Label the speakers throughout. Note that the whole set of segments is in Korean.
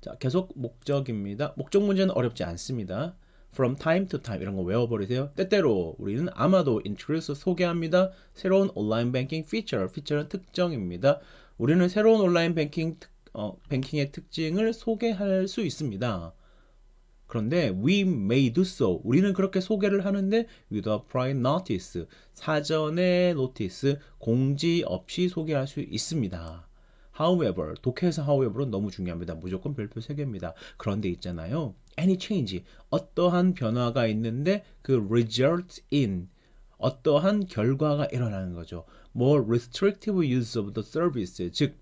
Speaker 1: 자, 계속 목적입니다. 목적 문제는 어렵지 않습니다. From time to time 이런 거 외워버리세요. 때때로 우리는 아마도 introduce 소개합니다. 새로운 온라인 뱅킹 피처는 특정입니다. 우리는 새로운 온라인 뱅킹 특, 어, 뱅킹의 특징을 소개할 수 있습니다. 그런데 we may do so. 우리는 그렇게 소개를 하는데 with a prior notice. 사전에 notice, 공지 없이 소개할 수 있습니다. However, 독해에서 however은 너무 중요합니다. 무조건 별표 3개입니다. 그런데 있잖아요. any change, 어떠한 변화가 있는데 그 result in, 어떠한 결과가 일어나는 거죠. more restrictive use of the service, 즉,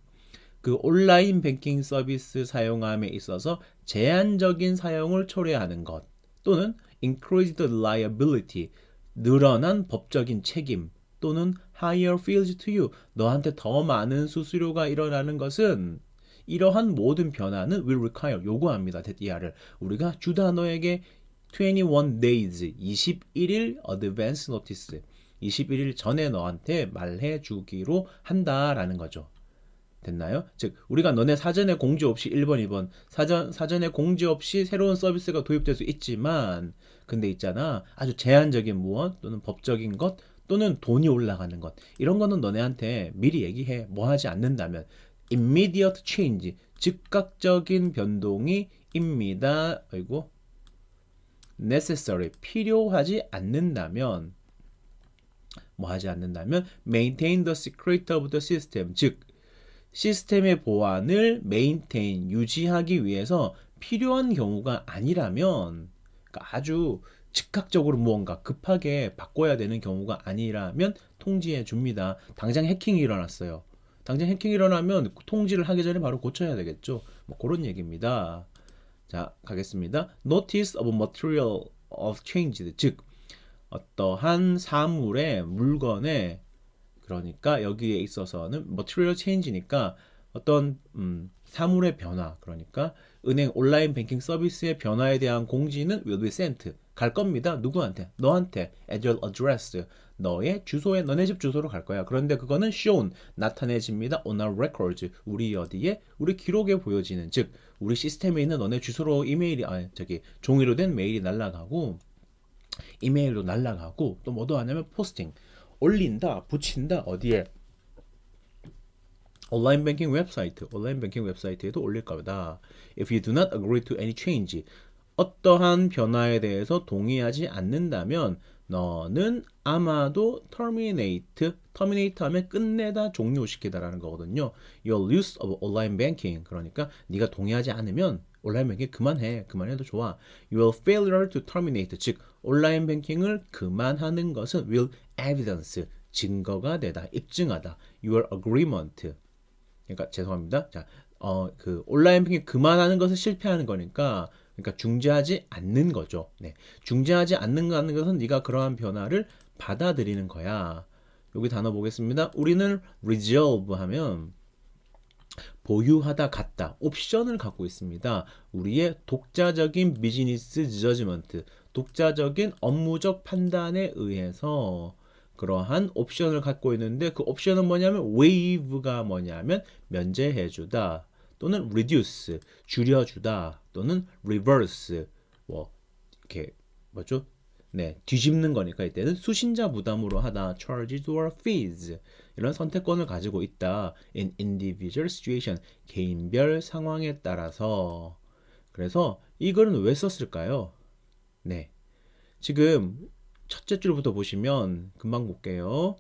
Speaker 1: 그 온라인 뱅킹 서비스 사용함에 있어서 제한적인 사용을 초래하는 것 또는 increased liability 늘어난 법적인 책임 또는 higher fees to you 너한테 더 많은 수수료가 일어나는 것은 이러한 모든 변화는 will require 요구합니다. DR을 우리가 주다 너에게 21 days 21일 advance notice 21일 전에 너한테 말해 주기로 한다라는 거죠. 됐나요? 즉 우리가 너네 사전에 공지 없이 1번, 2번 사전 사전에 공지 없이 새로운 서비스가 도입될 수 있지만 근데 있잖아 아주 제한적인 무엇 또는 법적인 것 또는 돈이 올라가는 것. 이런 거는 너네한테 미리 얘기해. 뭐 하지 않는다면 immediate change 즉각적인 변동이 입니다. 그리고 necessary 필요하지 않는다면 뭐 하지 않는다면 maintain the secret of the system. 즉 시스템의 보안을 메인테인 유지하기 위해서 필요한 경우가 아니라면 그러니까 아주 즉각적으로 무언가 급하게 바꿔야 되는 경우가 아니라면 통지해 줍니다. 당장 해킹이 일어났어요. 당장 해킹이 일어나면 통지를 하기 전에 바로 고쳐야 되겠죠. 뭐 그런 얘기입니다. 자, 가겠습니다. Notice of material of change. 즉, 어떠한 사물의 물건의 그러니까 여기에 있어서는 material change니까 어떤 음, 사물의 변화 그러니까 은행 온라인 뱅킹 서비스의 변화에 대한 공지는 will be sent 갈 겁니다. 누구한테? 너한테 at your address 너의 주소에 너네 집 주소로 갈 거야. 그런데 그거는 shown 나타내집니다. on our records 우리 어디에 우리 기록에 보여지는 즉 우리 시스템에 있는 너네 주소로 이메일이 아 저기 종이로 된 메일이 날라가고 이메일로 날라가고 또 뭐도 하냐면 포스팅 올린다, 붙인다 어디에 온라인 뱅킹 웹사이트, 온라인 뱅킹 웹사이트에도 올릴 겁니다. If you do not agree to any change, 어떠한 변화에 대해서 동의하지 않는다면 너는 아마도 terminate, terminate 하면 끝내다, 종료시키다라는 거거든요. Your use of online banking, 그러니까 네가 동의하지 않으면 온라인 뱅킹 그만해. 그만해도 좋아. Your failure to terminate, 즉 온라인 뱅킹을 그만하는 것은 will evidence, 증거가 되다, 입증하다. Your agreement. 그러니까 죄송합니다. 자, 어, 그 온라인 뱅킹 그만하는 것을 실패하는 거니까 그러니까 중재하지 않는 거죠. 네. 중재하지 않는 것은 네가 그러한 변화를 받아들이는 거야. 여기 단어 보겠습니다. 우리는 resolve 하면 보유하다 갖다 옵션을 갖고 있습니다. 우리의 독자적인 비즈니스 저지먼트, 독자적인 업무적 판단에 의해서 그러한 옵션을 갖고 있는데 그 옵션은 뭐냐면 waive가 뭐냐면 면제해주다 또는 reduce 줄여주다 또는 reverse 뭐 이렇게 뭐죠? 네 뒤집는 거니까 이때는 수신자 부담으로 하다 charges or fees 이런 선택권을 가지고 있다 in individual situation 개인별 상황에 따라서 그래서 이거는 왜 썼을까요? 네 지금 첫째 줄부터 보시면 금방 볼게요.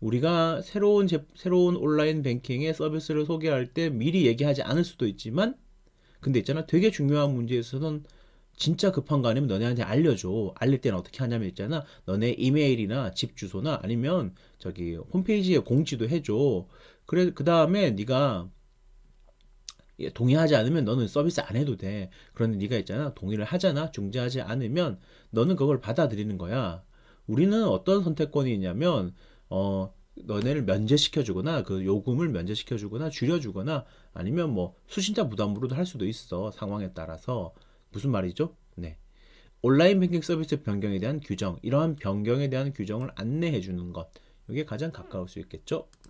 Speaker 1: 우리가 새로운 제, 새로운 온라인 뱅킹의 서비스를 소개할 때 미리 얘기하지 않을 수도 있지만 근데 있잖아 되게 중요한 문제에서는 진짜 급한 거 아니면 너네한테 알려줘. 알릴 때는 어떻게 하냐면 있잖아. 너네 이메일이나 집 주소나 아니면 저기 홈페이지에 공지도 해줘. 그래 그 다음에 네가 예, 동의하지 않으면 너는 서비스 안 해도 돼. 그런데 네가 있잖아. 동의를 하잖아. 중재하지 않으면 너는 그걸 받아들이는 거야. 우리는 어떤 선택권이 있냐면 어 너네를 면제시켜 주거나 그 요금을 면제시켜 주거나 줄여 주거나 아니면 뭐 수신자 부담으로도 할 수도 있어. 상황에 따라서 무슨 말이죠? 네. 온라인 뱅킹 서비스 변경에 대한 규정, 이러한 변경에 대한 규정을 안내해 주는 것. 이게 가장 가까울 수 있겠죠?